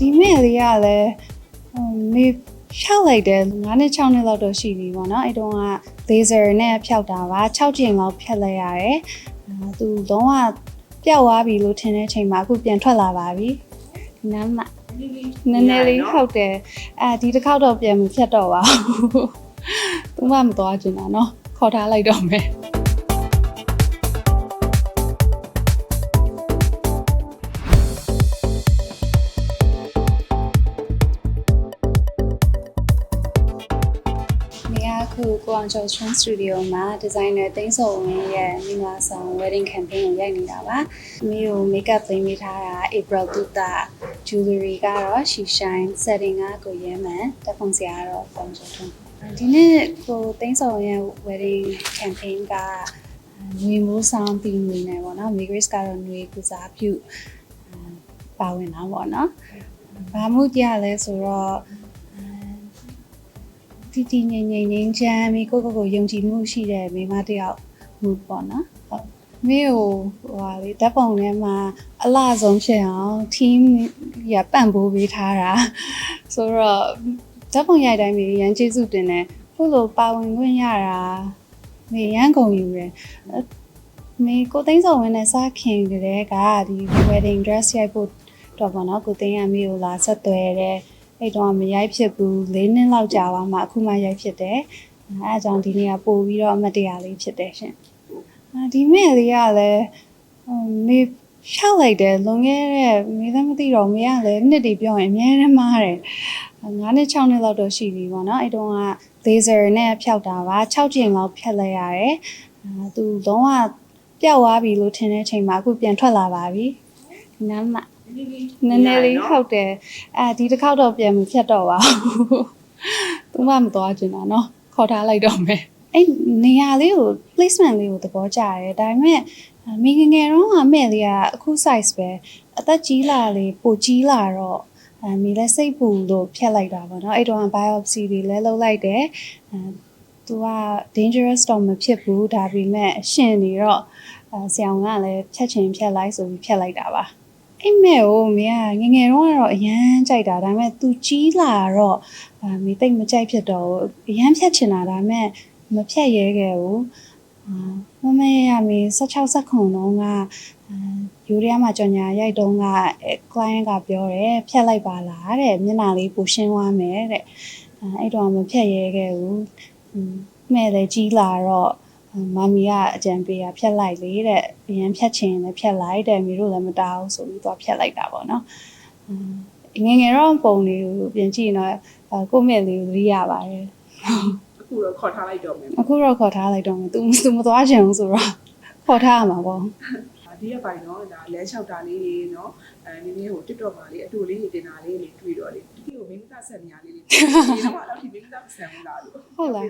ဒီမဲ့လေးကလည်းဟိုမေဖြောက်လိုက်တယ်9နှစ်6နှစ်လောက်တော့ရှိပြီပေါ့နော်အဲ့တုန်းက laser နဲ့ဖြောက်တာပါ6ကျင်လောက်ဖြတ်လိုက်ရတယ်အာသူလုံးဝပျောက်သွားပြီလို့ထင်တဲ့အချိန်မှာအခုပြန်ထွက်လာပါပြီဒီနားမှာနည်းနည်းလေးဟုတ်တယ်အဲဒီတစ်ခေါက်တော့ပြန်မဖြတ်တော့ပါဘူးသူမှမသွားချင်တာเนาะခေါ်ထားလိုက်တော့မယ် အောင်ကျော် Strong Studio မှာ designer သိန်းစုံဝင်းရဲ့မိမဆောင် wedding campaign ကိုရိုက်နေတာပါ။မိကို makeup သိမ်းပေးထားတာ April တုတာ jewelry ကတော့ she shine setting ကကိုရဲမှန်တက်ပုံစရာကတော့ပုံစံထုံးဒီနေ့ကိုသိန်းစုံရဲ့ wedding campaign ကငွေမိုးဆောင်ပြီးငွေနေပေါ့နော် Migris ကတော့ငွေကုစားပြုပါဝင်တာပေါ့နော်။ဘာမှုကြလဲဆိုတော့ တီတီငိမ့်ငိမ့်ငိမ့်ချမ်းပြီးကိုယ့်ကိုယ်ကိုယုံကြည်မှုရှိတဲ့မိန်းမတစ်ယောက်မှုပေါ့နော်ဟုတ်မေကိုဟိုဟာလေဓာတ်ပုံထဲမှာအလှဆုံးဖြစ်အောင် team ရပန့်ပိုးပေးထားတာဆိုတော့ဓာတ်ပုံရိုက်တိုင်းမေရန်ကျေးဇူးတင်တယ်ခုလိုပါဝင်ခွင့်ရတာမေရန်ကုန်ယူတယ်အဲ့မေကိုသိန်းစော်ဝင်းနဲ့စခင်ကလေးကဒီ wedding dress ရိုက်ဖို့တော့ပေါ့နော်ကိုသိန်းကမေကိုလာဆက်သွယ်တယ် အဲ့တော့မရိုက်ဖြစ်ဘူး၄နှစ်လောက်ကြာသွားမှအခုမှရိုက်ဖြစ်တယ်အဲအကြောင်းဒီနေ့ကပို့ပြီးတော့အမတ်တရားလေးဖြစ်တယ်ရှင်အာဒီမဲ့လေးကလည်းဟိုမေဖြောက်လိုက်တယ်လွန်ခဲ့တဲ့မေလည်းမသိတော့မေကလည်းနှစ်တည်ပြောရင်အများနဲ့မားတယ်9နှစ်6နှစ်လောက်တော့ရှိပြီပေါ့နော်အဲ့တုန်းက laser နဲ့ဖြောက်တာပါ6ကျင်လောက်ဖြတ်လိုက်ရတယ်အာသူလုံးဝပျောက်သွားပြီလို့ထင်တဲ့အချိန်မှာအခုပြန်ထွက်လာပါပြီဒီနားမှာ နည်းနည်းလေးဟုတ်တယ်အဲဒီတစ်ခေါက်တော့ပြန်မဖြတ်တော့ပါဘူးသူမှမသွားချင်တာเนาะခေါ်ထားလိုက်တော့မယ်အဲ့နေရာလေးကို placement လေးကိုသဘောကျတယ်ဒါပေမဲ့မိငယ်ငယ်တော့အမေလေးကအခု size ပဲအသက်ကြီးလာလေပိုကြီးလာတော့အဲမိလည်းစိတ်ပူလို့ဖြတ်လိုက်တာပေါ့เนาะအဲ့တော့ biopsy တွေလည်းလုပ်လိုက်တယ်အဲသူက dangerous တော့မဖြစ်ဘူးဒါပေမဲ့အရှင်နေတော့အဲဆရာဝန်ကလည်းဖြတ်ချင်ဖြတ်လိုက်ဆိုပြီးဖြတ်လိုက်တာပါ အိမ်မဲကိုမင်းကငယ်ငယ်တော့ကတော့အရန်ကြိုက်တာဒါပေမဲ့ तू ကြီးလာတော့အာမင်းတိတ်မကြိုက်ဖြစ်တော့ဘူးအရန်ဖြတ်ချင်တာဒါပေမဲ့မဖြတ်ရဲခဲ့ဘူးအာမမေရမင်း16စက္ခုံတော့ကအာယူရီးယားမှာကြော်ညာရိုက်တုံးက client ကပြောတယ်ဖြတ်လိုက်ပါလားတဲ့မျက်နှာလေးပူရှင်းသွားမယ်တဲ့အဲအဲ့တော့မဖြတ်ရဲခဲ့ဘူးမဲ့လည်းကြီးလာတော့ မမီကအကြံပေးတာဖြတ်လိုက်လေတဲ့အရင်ဖြတ်ချင်လည်းဖြတ်လိုက်တဲ့မိတို့လည်းမတားဘူးဆိုပြီးသွားဖြတ်လိုက်တာပေါ့နော်အင်းငယ်ငယ်တော့ပုံလေးကိုပြင်ကြည့်ရင်တော့အဲကိုယ့်မဲ့လေးကိုသတိရပါတယ်အခုတော့ခေါ်ထားလိုက်တော့မယ်အခုတော့ခေါ်ထားလိုက်တော့မယ် तू तू မသွားချင်ဘူးဆိုတော့ခေါ်ထားရမှာပေါ့ဒီရက်ပိုင်းတော့ဒါလဲလျှောက်တာလေးတွေနော်အဲနည်းနည်းဟို TikTok မှာလေးအတူလေးတွေတင်တာလေးတွေတွေ့တော့လေဒီကိုမင်းသားဆက်နေရလေးတွေဒီတော့တော့ဒီမင်းသားဆက်မလားလို့ ဟုတ်လား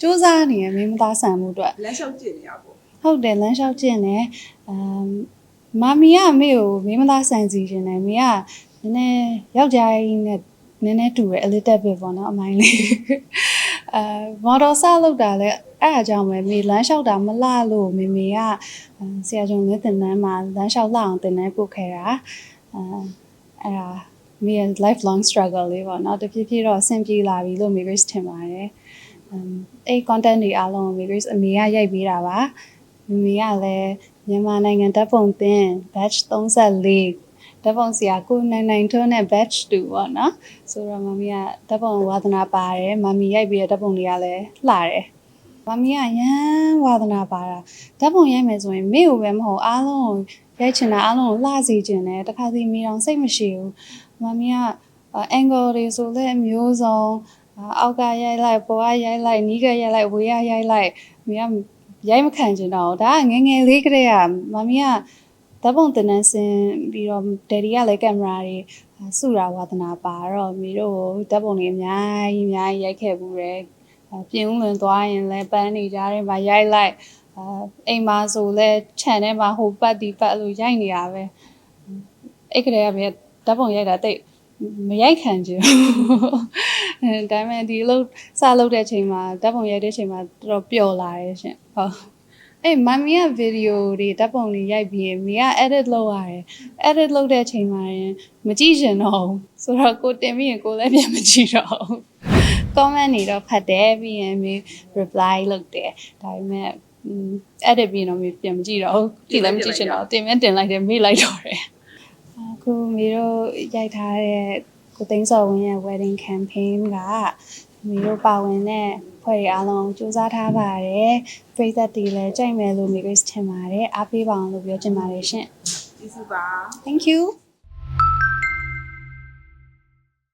စူးစမ်းနေရမင်းမသားဆန်မှုအတွက်လဲလျှောက်ကြည့်နေရပေါ့ဟုတ်တယ်လမ်းလျှောက်ကျင့်တယ်အမ်မမီကအမေကိုမင်းမသားဆန်စီခြင်းတယ်မေကနည်းနည်းယောက်ျားကြီးနဲ့နည်းနည်းတူတယ် a little bit ပေါ့နော်အမိုင်းလေးအဲမော်တော်ဆလောက်တာလဲအဲ့အကြောင်းပဲမေလမ်းလျှောက်တာမလှလို့မေမေကဆရာကျော်လေးတင်တန်းမှာလမ်းလျှောက်လှအောင်တင်တန်းပို့ခဲ့တာအဲအဲ့ဒါ မေရဲ့ lifelong struggle လေးပေါ့နော်တဖြည်းဖြည်းတော့အဆင်ပြေလာပြီလို့မေ Grace ထင်ပါတယ်အမ်အဲ့ content တွေအားလုံးကိုမေ Grace အမေကရိုက်ပေးတာပါမမေကလည်းမြန်မာနိုင်ငံဓာတ်ပုံသင် batch 34ဓာတ်ပုံဆရာကိုနိုင်နိုင်ထွန်းနဲ့ batch 2ပေါ့နော်ဆိုတော့မမီကဓာတ်ပုံဝါသနာပါတယ်မမီရိုက်ပြီးတဲ့ဓာတ်ပုံတွေကလည်းလှတယ် မမီကရမ်းဝါသနာပါတာဓာတ်ပုံရိုက်မယ်ဆိုရင်မေ့ကိုပဲမဟုတ်အားလုံးကိုရိုက်ချင်တာအားလုံးကိုလှစေချင်တယ်တခါစီမိအောင်စိတ်မရှိဘူးမမီက angle တွေဆိုလည်းအမျိုးစုံအောက်ကရိုက်လိုက်ပေါ်ကရိုက်လိုက်နီးကရိုက်လိုက်ဝေးကရိုက်လိုက်မိကရိုက်မခံချင်တော့ဘူးဒါကငယ်ငယ်လေးကတည်းကမမီးကဓာတ်ပုံတင်နန်းစင်ပြီးတော့ဒယ်ဒီကလည်းကင်မရာတွေစုတာဝါသနာပါတော့မီတို့ဓာတ်ပုံတွေအများကြီးအများကြီးရိုက်ခဲ့ဘူးတယ် ပြင်ဦးလွင်သွားရင်လည်းပန်းနေကြတယ်မှာရိုက်လိုက်အာအိမ်မှာဆိုလဲခြံထဲမှာဟိုပတ်ဒီပတ်လို့ရိုက်နေတာပဲအဲ့ကလေးကပဲဓာတ်ပုံရိုက်တာတိတ်မရိုက်ခံချင်ဘူးအဲဒါပေမဲ့ဒီလို့စလုပ်တဲ့အချိန်မှာဓာတ်ပုံရိုက်တဲ့အချိန်မှာတော်တော်ပျော်လာတယ်ရှင်ဟုတ်အေးမမီကဗီဒီယိုတွေဓာတ်ပုံတွေရိုက်ပြီးရင်မိက edit လုပ်ရတယ် edit လုပ်တဲ့အချိန်မှာရင်မကြည့်ရှင်တော့ဘူးဆိုတော့ကိုတင်ပြီးရင်ကိုလည်းပြန်မကြည့်တော့ဘူး comment တွေတော့ဖတ်တယ်ပြီးရင်မိ reply လုပ်တယ်ဒါပေမဲ့อืม edit ပြီးရင်တော့မိပြန်မကြည့်တော့ဘူးကြည့်လည်းမကြည့်ရှင်တော့တင်မဲ့တင်လိုက်တယ်မေ့လိုက်တော့တယ်အခုမိတို့ရိုက်ထားတဲ့ကိုသိန်းစော်ဝင်းရဲ့ wedding campaign ကမိတို့ပါဝင်တဲ့ဖွဲ့တွေအားလုံးစူးစမ်းထားပါတယ်ပရိသတ်တွေလည်းကြိုက်မယ်လို့မိ grace ထင်ပါတယ်အားပေးပါအောင်လို့ပြောချင်ပါတယ်ရှင်ကျေးဇူးပါ thank you